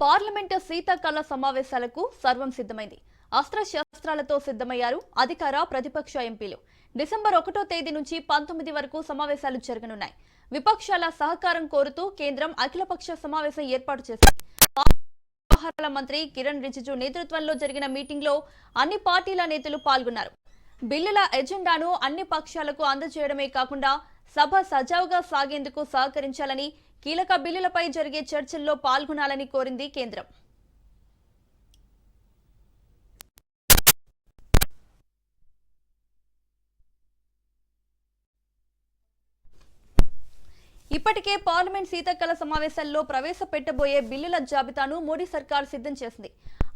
Parliament శీతాకాల సమావేశాలకు సర్వం సిద్ధమైంది. అస్త్రశస్త్రాలతో సిద్ధమయ్యారు అధికార ప్రతిపక్ష ఎంపీలు. డిసెంబర్ ఒకటో తేదీ నుంచి పంతొమ్మిది వరకు సమావేశాలు జరగనున్నాయి. విపక్షాల సహకారం కోరుతూ కేంద్రం అఖిలపక్ష సమావేశం ఏర్పాటు చేసింది. వ్యవహారాల మంత్రి కిరణ్ రిజిజు నేతృత్వంలో జరిగిన మీటింగ్లో అన్ని పార్టీల నేతలు పాల్గొన్నారు. బిల్లుల ఎజెండాను అన్ని పక్షాలకు అందజేయడమే కాకుండా సభ సజావుగా సాగేందుకు సహకరించాలని కీలక బిల్లులపై జరిగే చర్చల్లో పాల్గొనాలని కోరింది కేంద్రం. ఇప్పటికే పార్లమెంట్ శీతాకాల సమావేశాల్లో ప్రవేశపెట్టబోయే బిల్లుల జాబితాను మోడీ సర్కార్ సిద్ధం చేసింది.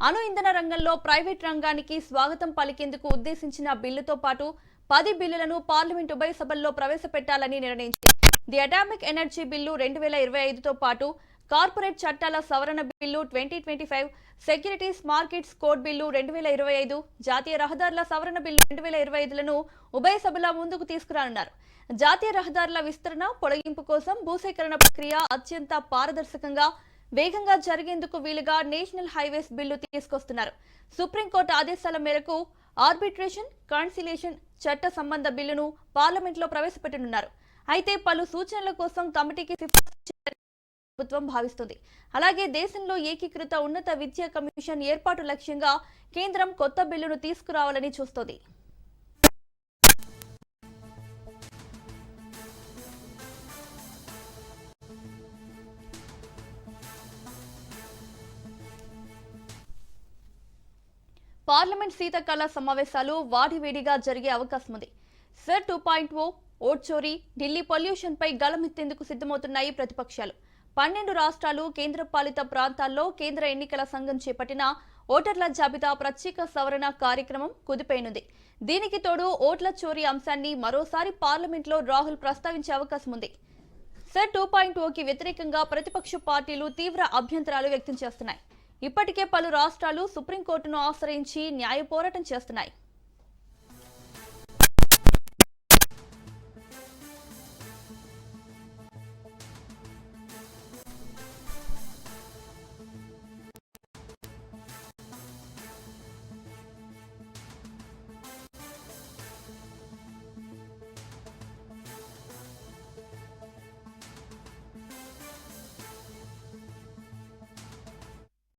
అణు ఇంధన రంగంలో ప్రైవేట్ రంగానికి స్వాగతం పలికేందుకు ఉద్దేశించిన బిల్లుతో పాటు పది బిల్లులను పార్లమెంట్ ఉభయ సభల్లో ప్రవేశపెట్టాలని నిర్ణయించింది. ది అటామిక్ ఎనర్జీ బిల్లు రెండు వేల ఇరవై ఐదుతో పాటు కార్పొరేట్ చట్టాల సవరణ bill twenty twenty five securities markets code bill రెండు వేల ఇరవై ఐదు జాతీయ రహదారుల సవరణ బిల్లు రెండు వేల ఇరవై ఐదులను ఉభయ సభల ముందుకు తీసుకురానున్నారు. జాతీయ రహదారుల విస్తరణ పొడిగింపు కోసం భూసేకరణ ప్రక్రియ అత్యంత పారదర్శకంగా వేగంగా జరిగేందుకు వీలుగా నేషనల్ హైవేస్ బిల్లు తీసుకొస్తున్నారు. సుప్రీంకోర్టు ఆదేశాల మేరకు ఆర్బిట్రేషన్ కాన్సిలేషన్ చట్ట సంబంధ బిల్లును పార్లమెంట్లో ప్రవేశపెట్టనున్నారు. అయితే పలు సూచనల కోసం కమిటీకి సిఫార్సు ప్రభుత్వం భావిస్తుంది. అలాగే దేశంలో ఏకీకృత ఉన్నత విద్యా కమిషన్ ఏర్పాటు లక్ష్యంగా కేంద్రం కొత్త బిల్లును తీసుకురావాలని చూస్తోంది. పార్లమెంట్ శీతాకాల సమావేశాలు వాడివేడిగా జరిగే అవకాశం ఉంది sir two point O vote చోరీ ఢిల్లీ పొల్యూషన్ పై గలమెత్తేందుకు సిద్ధమవుతున్నాయి ప్రతిపక్షాలు. పన్నెండు రాష్ట్రాలు కేంద్రపాలిత ప్రాంతాల్లో కేంద్ర ఎన్నికల సంఘం చేపట్టిన ఓటర్ల జాబితా ప్రత్యేక సవరణ కార్యక్రమం కుదిపోయినుంది. దీనికి తోడు ఓట్ల చోరీ అంశాన్ని మరోసారి పార్లమెంట్లో రాహుల్ ప్రస్తావించే అవకాశం ఉంది. సెట్ టూ పాయింట్ ఓకి వ్యతిరేకంగా ప్రతిపక్ష పార్టీలు తీవ్ర అభ్యంతరాలు వ్యక్తం చేస్తున్నాయి. ఇప్పటికే పలు రాష్ట్రాలు సుప్రీంకోర్టును ఆశ్రయించి న్యాయ పోరాటం చేస్తున్నాయి.